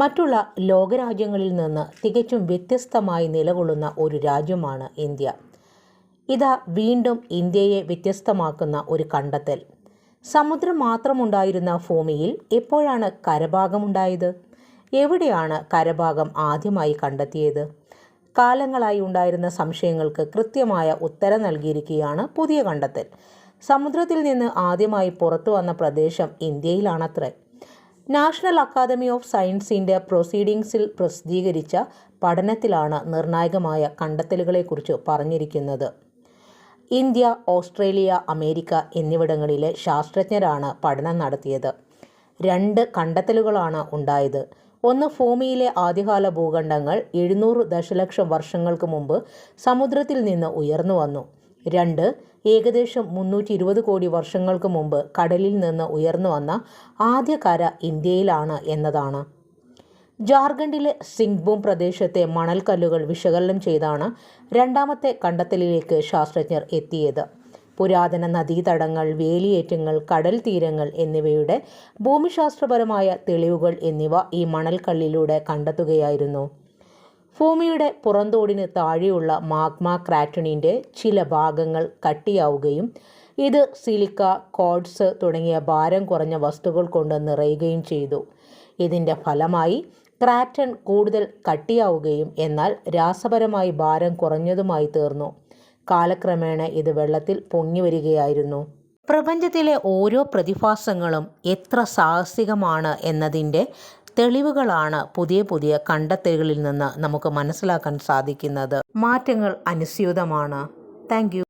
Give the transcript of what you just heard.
മറ്റുള്ള ലോകരാജ്യങ്ങളിൽ നിന്ന് തികച്ചും വ്യത്യസ്തമായി നിലകൊള്ളുന്ന ഒരു രാജ്യമാണ് ഇന്ത്യ. ഇതാ വീണ്ടും ഇന്ത്യയെ വ്യത്യസ്തമാക്കുന്ന ഒരു കണ്ടെത്തൽ. സമുദ്രം മാത്രമുണ്ടായിരുന്ന ഭൂമിയിൽ എപ്പോഴാണ് കരഭാഗമുണ്ടായത്? എവിടെയാണ് കരഭാഗം ആദ്യമായി കണ്ടെത്തിയത്? കാലങ്ങളായി ഉണ്ടായിരുന്ന സംശയങ്ങൾക്ക് കൃത്യമായ ഉത്തരം നൽകിയിരിക്കുകയാണ് പുതിയ കണ്ടെത്തൽ. സമുദ്രത്തിൽ നിന്ന് ആദ്യമായി പുറത്തു വന്ന പ്രദേശം ഇന്ത്യയിലാണത്രേ. നാഷണൽ അക്കാദമി ഓഫ് സയൻസിന്റെ പ്രൊസീഡിങ്സിൽ പ്രസിദ്ധീകരിച്ച പഠനത്തിലാണ് നിർണായകമായ കണ്ടെത്തലുകളെക്കുറിച്ച് പറഞ്ഞിരിക്കുന്നത്. ഇന്ത്യ ഓസ്ട്രേലിയ അമേരിക്ക എന്നിവിടങ്ങളിലെ ശാസ്ത്രജ്ഞരാണ് പഠനം നടത്തിയത്. രണ്ട് കണ്ടെത്തലുകളാണ് ഉണ്ടായത്. ഒന്ന് ഭൂമിയിലെ ആദ്യകാല ഭൂഖണ്ഡങ്ങൾ എഴുന്നൂറ് ദശലക്ഷം വർഷങ്ങൾക്ക് മുമ്പ് സമുദ്രത്തിൽ നിന്ന് ഉയർന്നു വന്നു. രണ്ട് ഏകദേശം മുന്നൂറ്റി ഇരുപത് കോടി വർഷങ്ങൾക്ക് മുമ്പ് കടലിൽ നിന്ന് ഉയർന്നു വന്ന ആദ്യ കര ഇന്ത്യയിലാണ് എന്നതാണ്. ജാർഖണ്ഡിലെ സിംഗ്ഭൂം പ്രദേശത്തെ മണൽക്കല്ലുകൾ വിശകലനം ചെയ്താണ് രണ്ടാമത്തെ കണ്ടെത്തലിലേക്ക് ശാസ്ത്രജ്ഞർ എത്തിയത്. പുരാതന നദീതടങ്ങൾ വേലിയേറ്റങ്ങൾ കടൽ തീരങ്ങൾ എന്നിവയുടെ ഭൂമിശാസ്ത്രപരമായ തെളിവുകൾ എന്നിവ ഈ മണൽക്കല്ലിലൂടെ കണ്ടെത്തുകയായിരുന്നു. ഭൂമിയുടെ പുറന്തോടിന് താഴെയുള്ള മാഗ്മ ക്രാറ്റണിന്റെ ചില ഭാഗങ്ങൾ കട്ടിയാവുകയും ഇത് സിലിക്ക കോഡ്സ് തുടങ്ങിയ ഭാരം കുറഞ്ഞ വസ്തുക്കൾ കൊണ്ട് നിറയുകയും ചെയ്തു. ഇതിന്റെ ഫലമായി ക്രാറ്റൺ കൂടുതൽ കട്ടിയാവുകയും എന്നാൽ രാസപരമായി ഭാരം കുറഞ്ഞതുമായി തീർന്നു. കാലക്രമേണ ഇത് വെള്ളത്തിൽ പൊങ്ങി വരികയായിരുന്നു. പ്രപഞ്ചത്തിലെ ഓരോ പ്രതിഭാസങ്ങളും എത്ര സാഹസികമാണ് എന്നതിന്റെ തെളിവുകളാണ് പുതിയ പുതിയ കണ്ടെത്തലുകളിൽ നിന്ന് നമുക്ക് മനസ്സിലാക്കാൻ സാധിക്കുന്നത്. മാറ്റങ്ങൾ അനുസ്യൂതമാണ്. താങ്ക്